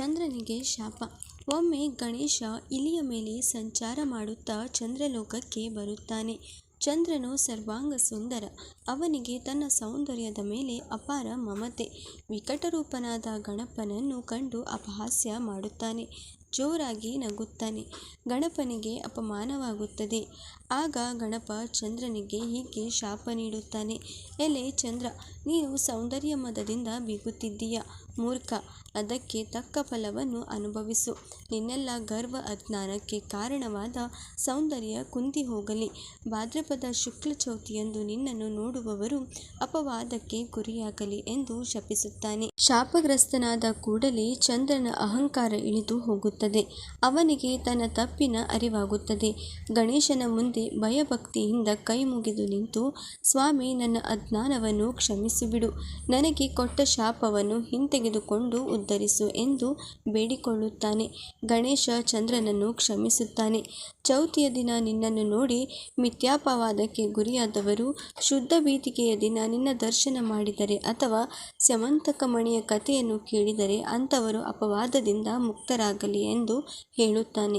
ಚಂದ್ರನಿಗೆ ಶಾಪ ಒಮ್ಮೆ ಗಣೇಶ ಇಲಿಯ ಮೇಲೆ ಸಂಚಾರ ಮಾಡುತ್ತಾ ಚಂದ್ರಲೋಕಕ್ಕೆ ಬರುತ್ತಾನೆ. ಚಂದ್ರನು ಸರ್ವಾಂಗ ಸುಂದರ. ಅವನಿಗೆ ತನ್ನ ಸೌಂದರ್ಯದ ಮೇಲೆ ಅಪಾರ ಮಮತೆ. ವಿಕಟರೂಪನಾದ ಗಣಪನನ್ನು ಕಂಡು ಅಪಹಾಸ್ಯ ಮಾಡುತ್ತಾನೆ. ಜೋರಾಗಿ ನಗುತ್ತಾನೆ. ಗಣಪನಿಗೆ ಅಪಮಾನವಾಗುತ್ತದೆ. ಆಗ ಗಣಪ ಚಂದ್ರನಿಗೆ ಹೀಗೆ ಶಾಪ ನೀಡುತ್ತಾನೆ. ಎಲೆ ಚಂದ್ರ, ನೀನು ಸೌಂದರ್ಯಮದದಿಂದ ಬೀಗುತ್ತಿದ್ದೀಯ. ಮೂರ್ಖ, ಅದಕ್ಕೆ ತಕ್ಕ ಫಲವನ್ನು ಅನುಭವಿಸು. ನಿನ್ನೆಲ್ಲ ಗರ್ವ ಅಜ್ಞಾನಕ್ಕೆ ಕಾರಣವಾದ ಸೌಂದರ್ಯ ಕುಂದಿಹೋಗಲಿ. ಭಾದ್ರಪದ ಶುಕ್ಲ ಚೌತಿಯಂದು ನಿನ್ನನ್ನು ನೋಡುವವರು ಅಪವಾದಕ್ಕೆ ಗುರಿಯಾಗಲಿ ಎಂದು ಶಪಿಸುತ್ತಾನೆ. ಶಾಪಗ್ರಸ್ತನಾದ ಕೂಡಲೇ ಚಂದ್ರನ ಅಹಂಕಾರ ಇಳಿದು ಹೋಗುತ್ತದೆ. ಅವನಿಗೆ ತನ್ನ ತಪ್ಪಿನ ಅರಿವಾಗುತ್ತದೆ. ಗಣೇಶನ ಮುಂದೆ ಭಯಭಕ್ತಿಯಿಂದ ಕೈಮುಗಿದು ನಿಂತು, ಸ್ವಾಮಿ ನನ್ನ ಅಜ್ಞಾನವನ್ನು ಕ್ಷಮಿಸಿಬಿಡು. ನನಗೆ ಕೊಟ್ಟ ಶಾಪವನ್ನು ಹಿಂತೆಗೆದುಕೊಂಡು ಉದ್ಧರಿಸು ಎಂದು ಬೇಡಿಕೊಳ್ಳುತ್ತಾನೆ. ಗಣೇಶ ಚಂದ್ರನನ್ನು ಕ್ಷಮಿಸುತ್ತಾನೆ. ಚೌತಿಯ ದಿನ ನಿನ್ನನ್ನು ನೋಡಿ ಮಿಥ್ಯಾಪವಾದಕ್ಕೆ ಗುರಿಯಾದವರು ಶುದ್ಧ ಬೀದಿಗೆಯ ದಿನ ನಿನ್ನ ದರ್ಶನ ಮಾಡಿದರೆ ಅಥವಾ ಸ್ಯಮಂತಕ ಮಣಿಯ ಕಥೆಯನ್ನು ಕೇಳಿದರೆ ಅಂಥವರು ಅಪವಾದದಿಂದ ಮುಕ್ತರಾಗಲಿ ಎಂದು ಹೇಳುತ್ತಾನೆ.